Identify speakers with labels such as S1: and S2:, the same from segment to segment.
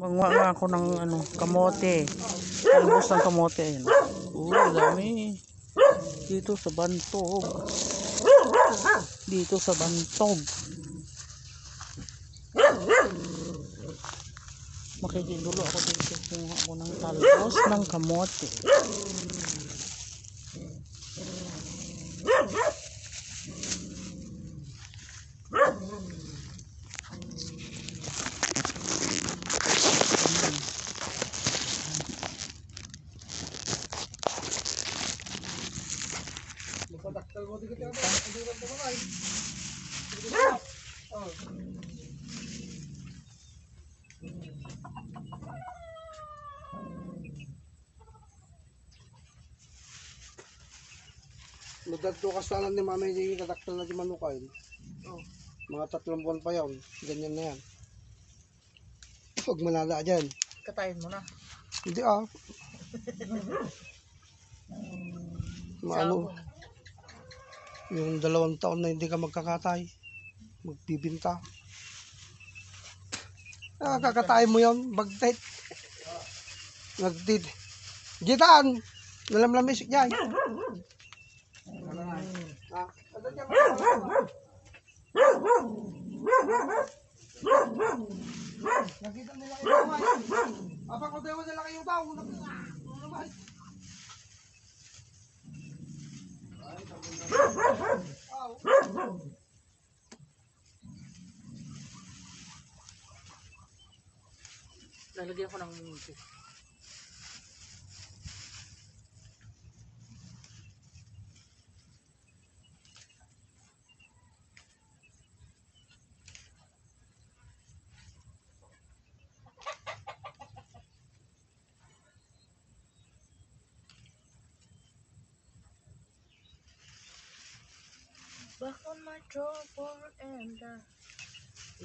S1: Manguha nga ako ng ano, kamote. Talbos ng kamote. Ayan. Uy, dami. Dito sa bantog. Dito sa bantog. Makikidulo ako dito. Kumuha ako ng talbos ng kamote.
S2: Nagdagto ka sana ni mami yung kataktal na di manukain.
S1: Oh.
S2: Mga tatlong buwan pa yun. Ganyan na yan. Huwag malala dyan.
S1: Katayin mo na.
S2: Hindi ah. Maano, yung dalawang taon na hindi ka magkakatay. Magbibinta. Ah, kakatay mo yun. Bagtit. Nagtid. Gitaan! Nalamlamis niya. Ah, ano dyan? Nakita nila kayo naman. Apang ko tayo nila kayo tao. Nakita naman.
S1: Lalagyan ko ng munti. Back on my trouble and uh,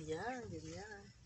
S1: Yan, ganyan.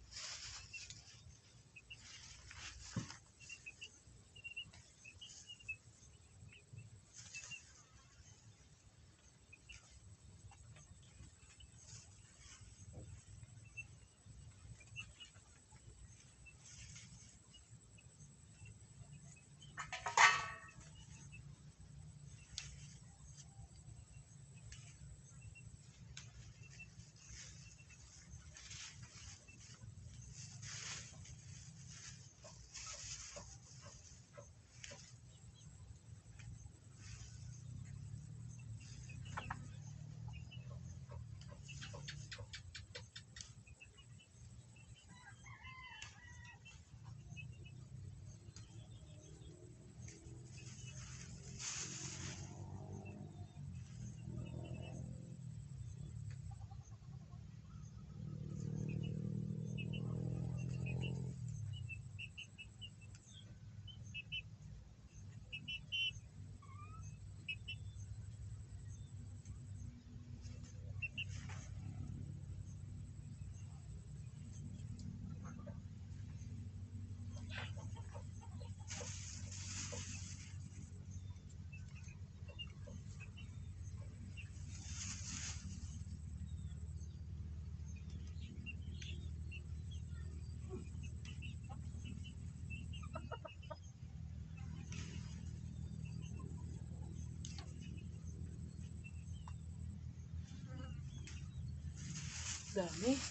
S1: Dami.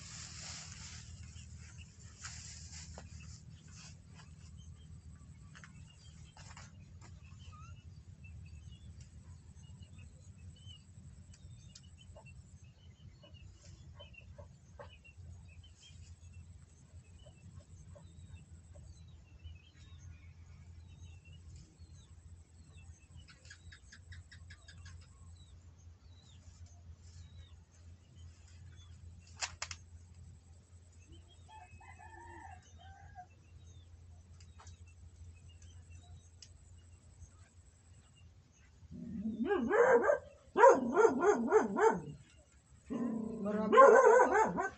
S2: Marami.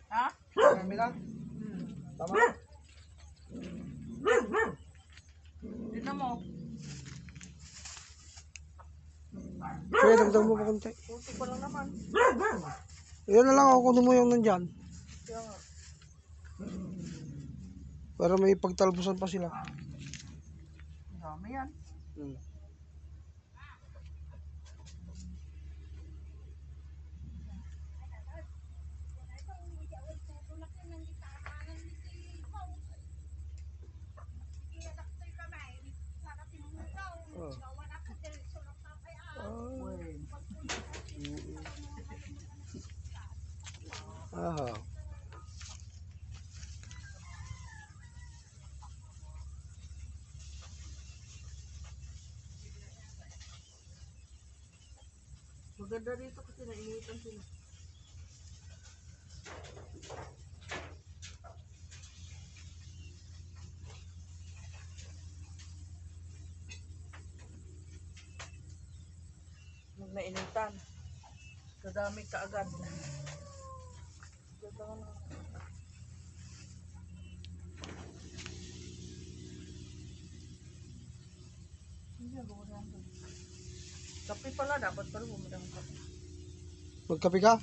S1: Ha?
S2: Marami lang.
S1: Hmm.
S2: Tama.
S1: Tignan mo.
S2: Kaya dagdag mo pa konti.
S1: Kunti pa lang naman.
S2: Yan na lang ako kunin mo yung nandyan.
S1: Kaya nga.
S2: Para may pagtalbusan pa sila.
S1: Dami yan.
S2: Hmm. Oh.
S1: Uy.
S2: Aha.
S1: Maganda dito kasi nainitan sila. Huwag nainitan. Kadami kaagad. Ganda nga doon. Kape pala, dapat pala bumili akong kape.
S2: Magkape ka?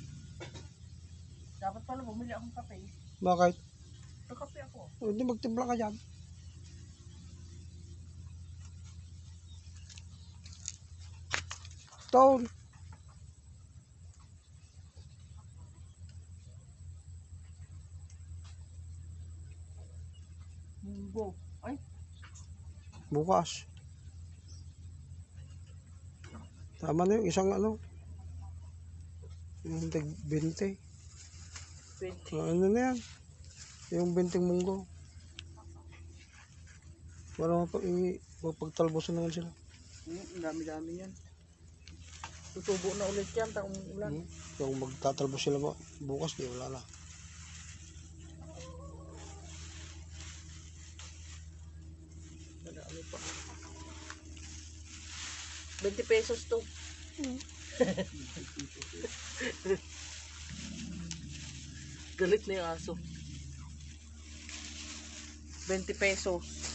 S1: Dapat pala bumili akong kape.
S2: Bakit?
S1: Ako.
S2: Oh, Hindi magtimpla ka dyan. Tol.
S1: Munggo. Ay,
S2: Bukas. Tama na yung isang ano. Yung tig 20.
S1: 20.
S2: Ah, Ano na yan? Yung 20 munggo. Para mapag mapagtalbosan naman sila.
S1: Hmm, dami-dami yan. Tutubo na ulit yan, taong ulan.
S2: Hmm? Yung magtatalbos sila bu- bukas, di wala na.
S1: 20 pesos to. Galit na yung aso. 20 pesos.